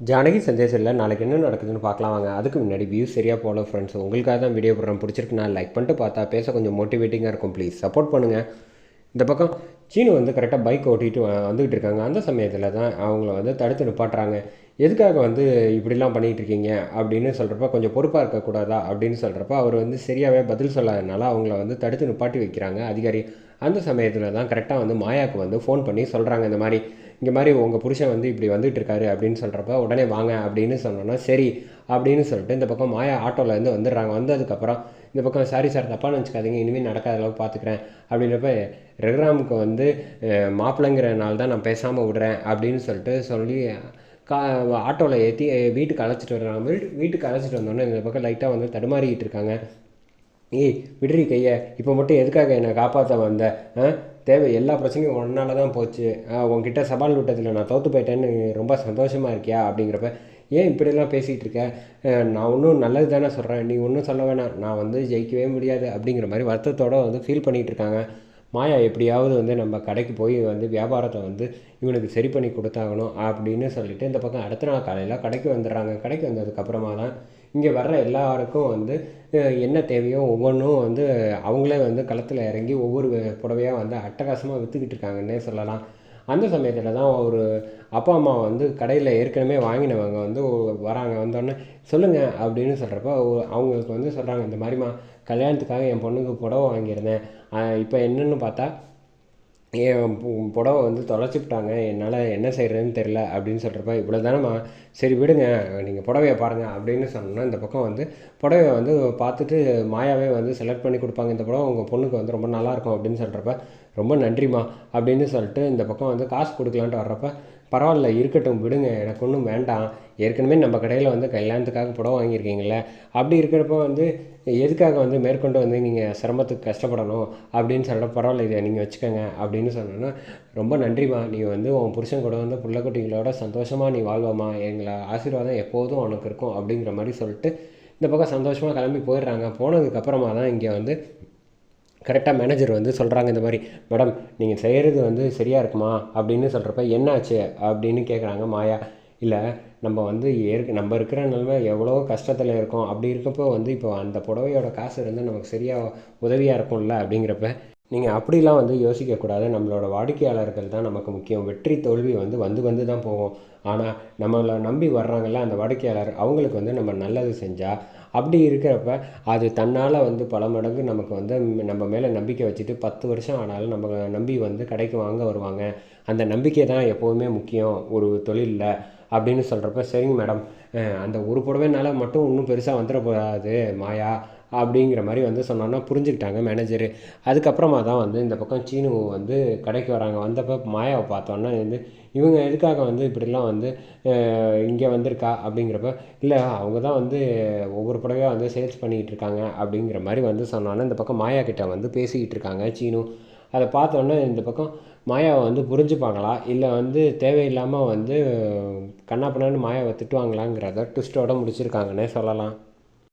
ஜானகி சந்தேசத்தில் நாளைக்கு என்ன நடக்குதுன்னு பார்க்கலாம் வாங்க. அதுக்கு முன்னாடி வியூஸ் சரியாக போகல ஃப்ரெண்ட்ஸ் உங்களுக்காக தான் வீடியோ போடுறேன். பிடிச்சிருக்கு நான் லைக் பண்ணிட்டு பார்த்தா பேச கொஞ்சம் மோட்டிவேட்டிங்காக இருக்கும். ப்ளீஸ் சப்போர்ட் பண்ணுங்கள் இந்த பக்கம் சீனு வந்து கரெக்டாக பைக் ஓட்டிகிட்டு வந்துகிட்டு இருக்காங்க. அந்த சமயத்தில் தான் அவங்கள வந்து தடுத்து நிப்பாட்டுறாங்க. எதுக்காக வந்து இப்படிலாம் பண்ணிகிட்டு இருக்கீங்க? அப்படின்னு சொல்கிறப்ப கொஞ்சம் பொறுப்பாக இருக்கக்கூடாதா? அப்படின்னு சொல்கிறப்ப அவர் வந்து சரியாகவே பதில் சொல்லாதனால அவங்கள வந்து தடுத்து நிப்பாட்டி வைக்கிறாங்க. அதிகாரி அந்த சமயத்தில் தான் கரெக்டாக வந்து மாயாவுக்கு வந்து ஃபோன் பண்ணி சொல்கிறாங்க இந்த மாதிரி. இங்கே மாதிரி உங்கள் புருஷன் வந்து இப்படி வந்துட்டு இருக்காரு அப்படின்னு சொல்கிறப்ப உடனே வாங்க அப்படின்னு சொன்னோன்னா சரி அப்படின்னு சொல்லிட்டு இந்த பக்கம் மாயா ஆட்டோலேருந்து வந்துடுறாங்க. வந்ததுக்கப்புறம் இந்த பக்கம் சாரி சார் தப்பாக நினச்சிக்காதீங்க இனிமேல் நடக்காத அளவுக்கு பார்த்துக்கிறேன் அப்படின்றப்ப ரகுராமுக்கு வந்து மாப்பிள்ளைங்கிறனால தான் நான் பேசாமல் விடுறேன். அப்படின்னு சொல்லிட்டு சொல்லி கா ஆட்டோவில் ஏற்றி வீட்டுக்கு அழைச்சிட்டு வர்றாங்க. வீட்டுக்கு அழைச்சிட்டு வந்தோடனே இந்த பக்கம் லைட்டாக வந்து தடுமாறிக்கிட்டு இருக்காங்க. ஏய் விடுறி கையை. இப்போ மட்டும் எதுக்காக என்னை காப்பாற்ற வந்த? ஆ? தேவை எல்லா பிரச்சனையும் ஒன்னால தான் போச்சு. உங்ககிட்ட சவால் விட்டதில் நான் தோற்று போயிட்டேன்னு ரொம்ப சந்தோஷமாக இருக்கியா அப்படிங்கிறப்ப ஏன் இப்படிலாம் பேசிகிட்டு இருக்க? நான் ஒன்றும் நல்லது தானே சொல்கிறேன் நீ ஒன்றும் சொல்ல வேணாம். நான் வந்து ஜெயிக்கவே முடியாது அப்படிங்கிற மாதிரி வருத்தத்தோடு வந்து ஃபீல் பண்ணிகிட்டு இருக்காங்க. மாயா எப்படியாவது வந்து நம்ம கடைக்கு போய் வந்து வியாபாரத்தை வந்து இவனுக்கு சரி பண்ணி கொடுத்தாகணும் அப்படின்னு சொல்லிட்டு இந்த பக்கம் அடுத்த நாள் காலையில் கடைக்கு வந்துடுறாங்க. கடைக்கு வந்ததுக்கப்புறமா தான் இங்கே வர்ற எல்லாருக்கும் வந்து என்ன தேவையோ ஒவ்வொன்றும் வந்து அவங்களே வந்து களத்தில் இறங்கி ஒவ்வொரு புடவையாக வந்து அட்டகாசமாக விற்றுக்கிட்டு இருக்காங்கன்னே சொல்லலாம். அந்த சமயத்தில் தான் ஒரு அப்பா அம்மா வந்து கடையில் ஏற்கனவே வாங்கினவங்க வந்து வராங்க. வந்தோடனே சொல்லுங்கள் அப்படின்னு சொல்கிறப்ப அவங்களுக்கு வந்து சொல்கிறாங்க இந்த மாதிரிம்மா கல்யாணத்துக்காக என் பொண்ணுக்கு புடவை வாங்கியிருந்தேன். இப்போ என்னென்னு பார்த்தா என் புடவை வந்து தொலைச்சிவிட்டாங்க என்னால் என்ன செய்கிறதுன்னு தெரில அப்படின்னு சொல்கிறப்ப இவ்வளோ தானேம்மா சரி விடுங்க நீங்கள் புடவைய பாருங்கள் அப்படின்னு சொன்னோன்னா இந்த பக்கம் வந்து புடவைய வந்து பார்த்துட்டு மாயாவே வந்து செலக்ட் பண்ணி கொடுப்பாங்க. இந்த புடவை உங்கள் பொண்ணுக்கு வந்து ரொம்ப நல்லாயிருக்கும் அப்படின்னு சொல்கிறப்ப ரொம்ப நன்றிம்மா அப்படின்னு சொல்லிட்டு இந்த பக்கம் வந்து காசு கொடுக்கலான்ட்டு வர்றப்ப பரவாயில்ல இருக்கட்டும் விடுங்க. எனக்கு ஒன்றும் வேண்டாம். ஏற்கனவே நம்ம கடையில் வந்து கல்யாணத்துக்காக புடவை வாங்கியிருக்கீங்களே அப்படி இருக்கிறப்ப வந்து எதுக்காக வந்து மேற்கொண்டு வந்து நீங்கள் சிரமத்துக்கு கஷ்டப்படணும்? அப்படின்னு சொல்லிட்டு பரவாயில்ல இதை நீங்கள் வச்சுக்கோங்க அப்படின்னு சொன்னோன்னா ரொம்ப நன்றிம்மா நீ வந்து உன் புருஷன் கூட வந்து புள்ளக்குட்டிங்களோட சந்தோஷமாக நீ வாழ்வாம்மா. எங்களை ஆசீர்வாதம் எப்போதும் உனக்கு இருக்கும் அப்படிங்கிற மாதிரி சொல்லிட்டு இந்த பக்கம் சந்தோஷமாக கிளம்பி போயிடுறாங்க. போனதுக்கப்புறமா தான் இங்கே வந்து கரெக்டாக மேனேஜர் வந்து சொல்கிறாங்க இந்த மாதிரி மேடம் நீங்கள் செய்கிறது வந்து சரியாக இருக்குமா? அப்படின்னு சொல்கிறப்ப என்னாச்சு? அப்படின்னு கேட்குறாங்க மாயா. இல்லை நம்ம வந்து ஏற்க நம்ம இருக்கிற நிலமை எவ்வளோ கஷ்டத்தில் இருக்கோம். அப்படி இருக்கப்போ வந்து இப்போ அந்த புடவையோட காசு இருந்து நமக்கு சரியாக உதவியாக இருக்கும்ல? அப்படிங்கிறப்ப நீங்கள் அப்படிலாம் வந்து யோசிக்கக்கூடாது. நம்மளோட வாடிக்கையாளர்கள் தான் நமக்கு முக்கியம். வெற்றி தோல்வி வந்து வந்து வந்து தான் போகும். ஆனால் நம்மளை நம்பி வர்றாங்கல்ல அந்த வாடிக்கையாளர் அவங்களுக்கு வந்து நம்ம நல்லது செஞ்சால் அப்படி இருக்கிறப்ப அது தன்னால் வந்து பல மடங்கு நமக்கு வந்து நம்ம மேலே நம்பிக்கை வச்சுட்டு பத்து வருஷம் ஆனாலும் நம்ம நம்பி வந்து கடைக்கு வாங்க வருவாங்க. அந்த நம்பிக்கை தான் எப்போவுமே முக்கியம் ஒரு தொழிலில் அப்படின்னு சொல்கிறப்ப சரிங்க மேடம். அந்த ஒரு புடவைனால மட்டும் இன்னும் பெருசாக வந்துடக்கூடாது மாயா அப்படிங்கிற மாதிரி வந்து சொன்னோன்னா புரிஞ்சுக்கிட்டாங்க மேனேஜரு. அதுக்கப்புறமா தான் வந்து இந்த பக்கம் சீனு வந்து கடைக்கு வராங்க. வந்தப்போ மாயாவை பார்த்தோன்னா வந்து இவங்க எதுக்காக வந்து இப்படிலாம் வந்து வந்து இங்கே வந்திருக்கா அப்படிங்கிறப்ப இல்லை அவங்க தான் வந்து ஒவ்வொரு புடவையாக வந்து சேல்ஸ் பண்ணிக்கிட்டு இருக்காங்க அப்படிங்கிற மாதிரி வந்து சொன்னோன்னே இந்த பக்கம் மாயா கிட்ட வந்து பேசிக்கிட்டு இருக்காங்க சீனு. அதை பார்த்தோன்னே இந்த பக்கம் மாயாவை வந்து புரிஞ்சுப்பாங்களா? இல்லை வந்து தேவையில்லாமல் வந்து கண்ணாப்பண்ணான்னு மாயாவை திட்டுவாங்களாங்கிறத ட்விஸ்ட்டோட முடிச்சிருக்காங்கன்னே சொல்லலாம்.